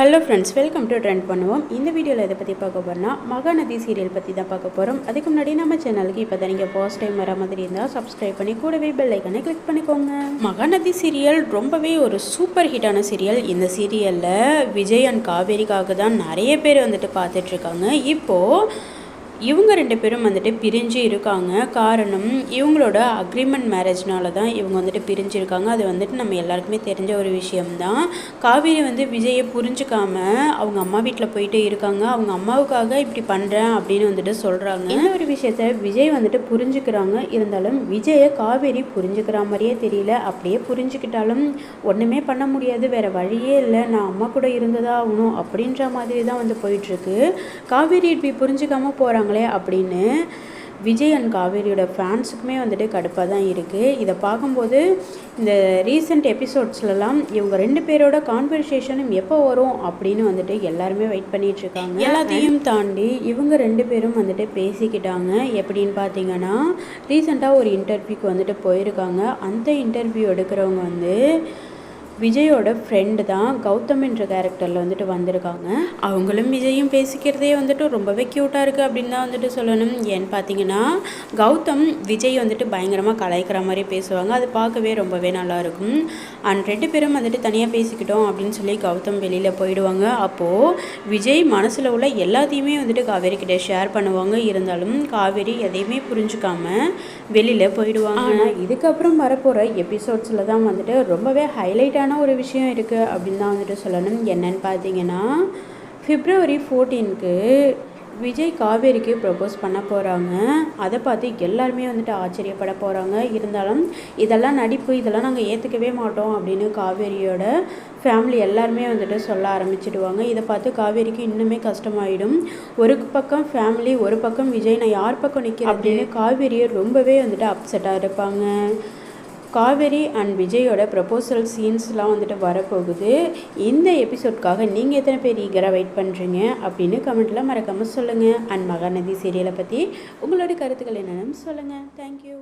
Hello friends welcome to trend பண்ணுவோம் இந்த வீடியோவில் இதை பற்றி பார்க்க போகிறோம்னா மகாநதி சீரியல் பற்றி தான் பார்க்க போகிறோம் அதுக்கு முன்னாடி நம்ம சேனலுக்கு இப்போ தான் நீங்கள் ஃபர்ஸ்ட் டைம் வர மாதிரி இருந்தால் சப்ஸ்கிரைப் பண்ணி கூடவே பெல் ஐக்கனை கிளிக் பண்ணிக்கோங்க. மகாநதி சீரியல் ரொம்பவே ஒரு சூப்பர் ஹிட்டான சீரியல் இந்த சீரியலில் விஜய் அண்ட் காவேரிக்காக தான் நிறைய பேர் வந்துட்டு பார்த்துட்ருக்காங்க இப்போது இவங்க ரெண்டு பேரும் வந்துட்டு பிரிஞ்சு இருக்காங்க. காரணம் இவங்களோட அக்ரிமெண்ட் மேரேஜ்னால தான் இவங்க வந்துட்டு பிரிஞ்சிருக்காங்க. அது வந்துட்டு நம்ம எல்லாருக்குமே தெரிஞ்ச ஒரு விஷயம்தான். காவேரி வந்து விஜயை புரிஞ்சுக்காம அவங்க அம்மா வீட்டில் போயிட்டு இருக்காங்க. அவங்க அம்மாவுக்காக இப்படி பண்ணுறேன் அப்படின்னு வந்துட்டு சொல்கிறாங்க இந்த ஒரு விஷயத்த விஜய் வந்துட்டு புரிஞ்சுக்கிறாங்க. இருந்தாலும் விஜயை காவேரி புரிஞ்சுக்கிற மாதிரியே தெரியல. அப்படியே புரிஞ்சுக்கிட்டாலும் ஒன்றுமே பண்ண முடியாது. வேறு வழியே இல்லை. நான் அம்மா கூட இருந்ததா ஆகணும் அப்படின்ற மாதிரி தான் வந்து போயிட்டுருக்கு காவேரி இப்படி புரிஞ்சுக்காமல் போகிறாங்க போகிறாங்களே அப்படின்னு விஜய் அண்ட் காவேரியோட ஃபேன்ஸுக்குமே வந்துட்டு கடுப்பாக தான் இருக்குது இதை பார்க்கும்போது இந்த ரீசெண்ட் எபிசோட்ஸ்லலாம் இவங்க ரெண்டு பேரோட கான்வர்சேஷனும் எப்போ வரும் அப்படின்னு வந்துட்டு எல்லாருமே வெயிட் பண்ணிட்டு இருக்காங்க. எல்லாத்தையும் தாண்டி இவங்க ரெண்டு பேரும் வந்துட்டு பேசிக்கிட்டாங்க. எப்படின்னு பார்த்தீங்கன்னா ரீசெண்டாக ஒரு இன்டர்வியூக்கு வந்துட்டு போயிருக்காங்க. அந்த இன்டர்வியூ எடுக்கிறவங்க வந்து விஜயோட ஃப்ரெண்டு தான் கௌதம் என்ற கேரக்டரில் வந்துட்டு வந்திருக்காங்க. அவங்களும் விஜயும் பேசிக்கிறதே வந்துட்டு ரொம்பவே க்யூட்டாக இருக்குது அப்படின்னு தான் வந்துட்டு சொல்லணும். ஏன்னு பார்த்தீங்கன்னா கௌதம் விஜய் வந்துட்டு பயங்கரமாக கலாய்க்கிற மாதிரி பேசுவாங்க. அது பார்க்கவே ரொம்பவே நல்லாயிருக்கும் அண்ட் ரெண்டு பேரும் வந்துட்டு தனியாக பேசிக்கிட்டோம் அப்படின்னு சொல்லி கௌதம் வெளியில் போயிடுவாங்க. அப்போது விஜய் மனசில் உள்ள எல்லாத்தையுமே வந்துட்டு காவேரி கிட்டே ஷேர் பண்ணுவாங்க. இருந்தாலும் காவேரி எதையுமே புரிஞ்சுக்காம வெளியில் போயிடுவாங்க. ஆனால் இதுக்கப்புறம் வரப்போகிற எபிசோட்ஸில் தான் வந்துட்டு ரொம்பவே ஹைலைட் ஹைலைட்டான ஒரு விஷயம் இருக்குது அப்படின்னு தான் வந்துட்டு சொல்லணும். என்னன்னு பார்த்தீங்கன்னா பிப்ரவரி ஃபோர்டீனுக்கு விஜய் காவேரிக்கு ப்ரப்போஸ் பண்ண போகிறாங்க அதை பார்த்து எல்லாருமே வந்துட்டு ஆச்சரியப்பட போகிறாங்க இருந்தாலும் இதெல்லாம் நடிப்பு இதெல்லாம் நாங்கள் ஏற்றுக்கவே மாட்டோம் அப்படின்னு காவேரியோட ஃபேமிலி எல்லாருமே வந்துட்டு சொல்ல ஆரம்பிச்சிடுவாங்க. இதை பார்த்து காவேரிக்கு இன்னுமே கஷ்டமாயிடும். ஒரு பக்கம் ஃபேமிலி ஒரு பக்கம் விஜய் நான் யார் பக்கம் நிற்கிறேன் அப்படின்னு காவேரியை ரொம்பவே வந்துட்டு அப்செட்டாக இருப்பாங்க. காவேரி அண்ட் விஜயோட ப்ரப்போசல் சீன்ஸ்லாம் வந்துட்டு வரப்போகுது. இந்த எபிசோட்காக நீங்கள் எத்தனை பேர் ஈகராக வெயிட் பண்ணுறீங்க அப்படின்னு கமெண்ட்டில் மறக்காமல் சொல்லுங்கள் அண்ட் மகாநதி சீரியலை பற்றி உங்களோட கருத்துக்கள் என்னென்னு சொல்லுங்கள் தேங்க்யூ